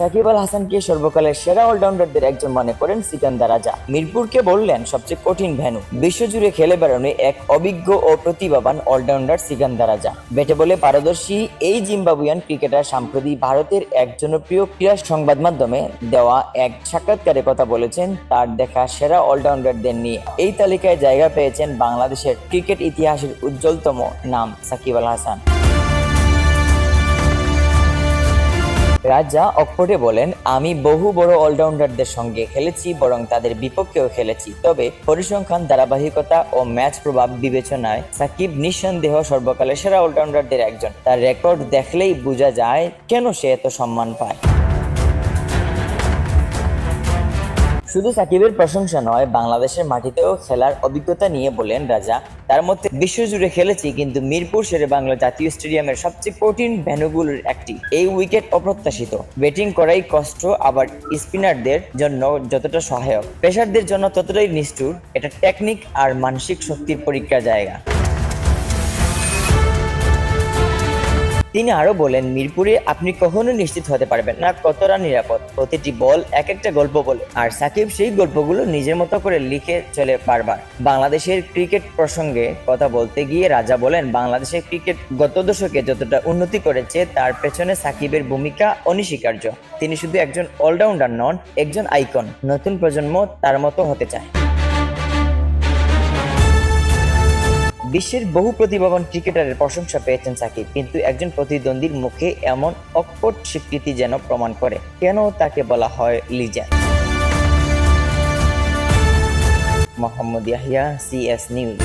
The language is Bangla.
সাকিব আল হাসানকে সর্বকালের সেরা অলরাউন্ডারদের একজন মনে করেন সিকান্দার রাজা। মিরপুরকে বললেন সবচেয়ে কঠিন ভেন্যু। বিশ্বজুড়ে খেলে বেড়ানো এক অভিজ্ঞ ও প্রতিভাবান অলরাউন্ডার সিকান্দার রাজা। ব্যাটে বলে পারদর্শী এই জিম্বাবুয়ান ক্রিকেটার সাম্প্রতি ভারতের এক জনপ্রিয় ক্রীড়া সংবাদ মাধ্যমে দেওয়া এক সাক্ষাৎকারে কথা বলেছেন, তার দেখা সেরা অলরাউন্ডারদের নিয়ে। এই তালিকায় জায়গা পেয়েছেন বাংলাদেশের ক্রিকেট ইতিহাসের উজ্জ্বলতম নাম সাকিব আল হাসান। রাজা অক্ষরে বলেন, আমি বহু বড় অলরাউন্ডারদের সঙ্গে খেলেছি, বরং তাদের বিপক্ষেও খেলেছি। তবে পরিসংখ্যান, ধারাবাহিকতা ও ম্যাচ প্রভাব বিবেচনায় সাকিব নিঃসন্দেহ সর্বকালের সেরা অলরাউন্ডারদের একজন। তার রেকর্ড দেখলেই বোঝা যায় কেন সে এত সম্মান পায়। শুধু সাকিবের প্রশংসা নয়, বাংলাদেশের মাটিতেও খেলার অভিজ্ঞতা নিয়ে বলেন রাজা। তার মধ্যে বিশ্বজুড়ে খেলেছি, কিন্তু মিরপুর শেরে বাংলা জাতীয় স্টেডিয়ামের সবচেয়ে কঠিন ভেন্যুগুলোর একটি। এই উইকেট অপ্রত্যাশিত। ব্যাটিং করাই কষ্ট, আবার স্পিনারদের জন্য যতটা সহায়ক। পেশারদের জন্য ততটাই নিষ্ঠুর। এটা টেকনিক আর মানসিক শক্তির পরীক্ষার জায়গা। তিনি আরও বলেন, মিরপুরে আপনি কখনো নিশ্চিত হতে পারবেন না কতটা নিরাপদ। প্রতিটি বল এক একটা গল্প বলে। আর সাকিব সেই গল্পগুলো নিজের মতো করে লিখে চলে বারবার। বাংলাদেশের ক্রিকেট প্রসঙ্গে কথা বলতে গিয়ে রাজা বলেন বাংলাদেশের ক্রিকেট গত দশকে যতটা উন্নতি করেছে, তার পেছনে সাকিবের ভূমিকা অনস্বীকার্য। তিনি শুধু একজন অলরাউন্ডার নন, একজন আইকন নতুন প্রজন্ম তার মতো হতে চায়। বিশ্বের বহু প্রতিভাবান ক্রিকেটারের প্রশংসা পেয়েছেন সাকিব, কিন্তু একজন প্রতিদ্বন্দ্বীর মুখে এমন অকট স্বীকৃতি যেন প্রমাণ করে। কেন তাকে বলা হয় legend? Mohammad Yahya, CS news.